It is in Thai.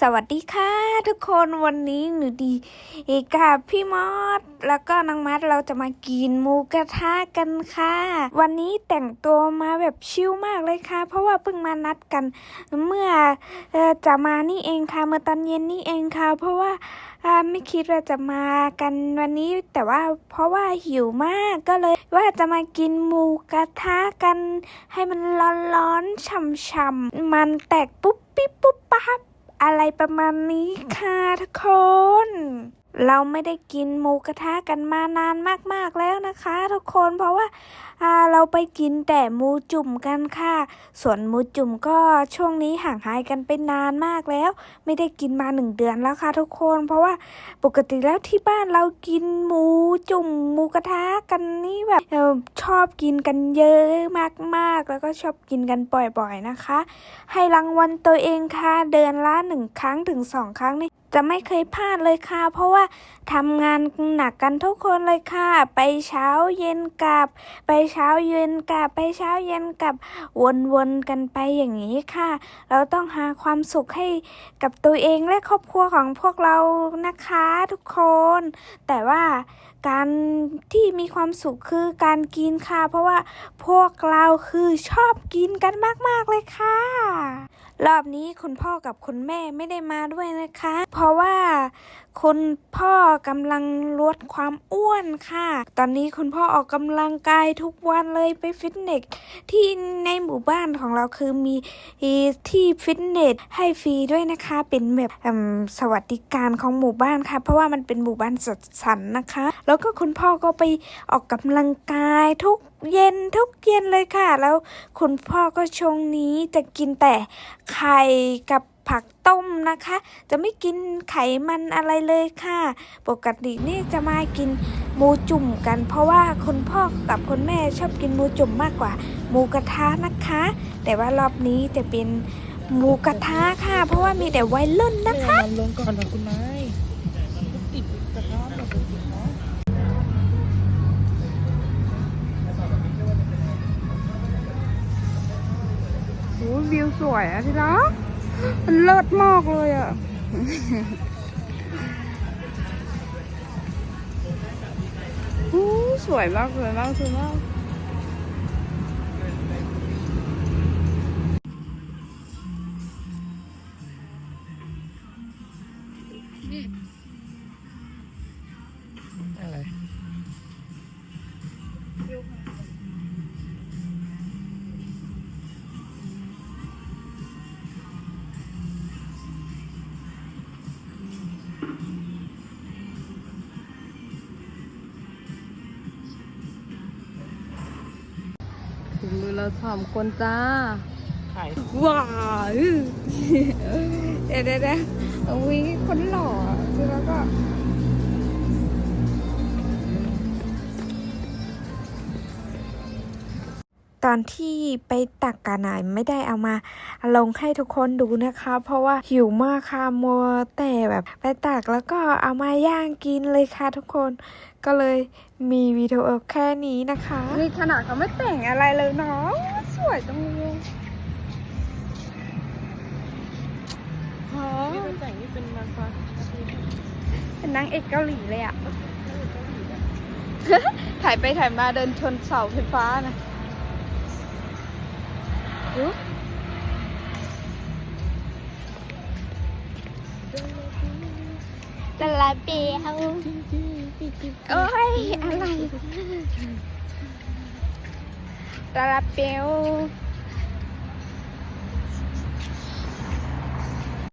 สวัสดีค่ะ ทุกคนวันนี้หนูดีกับพี่มอสแล้วก็น้องมัดเราจะมากินหมูกระทะกันค่ะ วันนี้แต่งตัวมาแบบชิลมากเลยค่ะ เพราะว่าเพิ่งมานัดกัน เมื่ออจะมานี่เองค่ะเมื่อตอนเย็นนี่เองค่ะ เพราะว่าอ่าไม่คิดว่าจะมากันวันนี้ แต่ว่าเพราะว่าหิวมากก็เลยว่าจะมากินหมูกระทะกัน ให้มันร้อนๆฉ่ำๆมันแตกปุ๊บปิ๊บปุ๊บปั๊บ อะไรประมาณนี้ค่ะทุกคน เราไม่ได้กินหมูกระทะกันมานานมากๆแล้วนะคะ ทุกคนเพราะว่า อ่าเราไปกินแต่หมูจุ่มกันค่ะ ส่วนหมูจุ่มก็ช่วงนี้ห่างหายกันไปนานมากแล้ว ไม่ได้กินมาหนึ่งเดือนแล้วค่ะทุกคน เพราะว่าปกติแล้วที่บ้านเรากินหมูจุ่มหมูกระทะกันนี่แบบออชอบกินกันเยอะมากๆ แล้วก็ชอบกินกันบ่อยๆนะคะ ให้รางวัลตัวเองค่ะเดือนละหนึ่งครั้งถึงสองครั้งนี่จะไม่เคยพลาดเลยค่ะ เพราะว่าทำงานหนักกันทุกคนเลยค่ะ ไปเช้าเย็นกลับไปเช้าเย็นกลับไปเช้าเย็นกลับวนๆกันไปอย่างนี้ค่ะ เราต้องหาความสุขให้กับตัวเองและครอบครัวของพวกเรานะคะทุกคน แต่ว่าการที่มีความสุขคือการกินค่ะ เพราะว่าพวกเราคือชอบกินกันมาก ๆ เลยค่ะ รอบนี้คุณพ่อกับคุณแม่ไม่ได้มาด้วยนะคะ เพราะว่าคุณพ่อกำลังลดความอ้วนค่ะ ตอนนี้คุณพ่อออกกำลังกายทุกวันเลยไปฟิตเนสที่ในหมู่บ้านของเราคือมีที่ฟิตเนสให้ฟรีด้วยนะคะ เป็นแบบสวัสดิการของหมู่บ้านค่ะ เพราะว่ามันเป็นหมู่บ้านจัดสรรนะคะ แล้วก็คุณพ่อก็ไปออกกำลังกายทุก เย็นทุกเย็นเลยค่ะ แล้วคุณพ่อก็ช่วงนี้จะกินแต่ไข่กับผักต้มนะคะ จะไม่กินไขมันอะไรเลยค่ะ ปกตินี่จะมากินหมูจุ่มกัน เพราะว่าคุณพ่อกับคุณแม่ชอบกินหมูจุ่มมากกว่าหมูกระทะนะคะ แต่ว่ารอบนี้จะเป็นหมูกระทะค่ะ เพราะว่ามีแต่วัยรุ่นนะคะลงก่อนนะคุณนา วิวสวยอะที่รักมันเลิศมากเลยอะอู้สวยมากสวยมากสวยมาก เราสามคนจ้าไข่ว้าวเดี๋ยวเดี๋ยวเดี๋ยวเอาวิคนหล่อที่แล้วก็ อนที่ไปตักกาหนายไม่ได้เอามาลงให้ทุกคนดูนะคะ เพราะว่าหิวมากค่ะมัวแต่แบบไปตักแล้วก็เอามาย่างกินเลยค่ะทุกคนก็เลยมีวิดีโอแค่นี้นะคะนี่ขนาดเขาไม่แต่งอะไรเลยเนาะสวยจังเลยอ๋อนี่เป็นแต่งนี่เป็นนางฟ้าเป็นนางเอกเกาหลีเลยอะถ่ายไปถ่ายมาเดินชนเสาไฟฟ้านะ อุ๊ยตะลาเปียวโอ้ยอะไรตะลาเปียว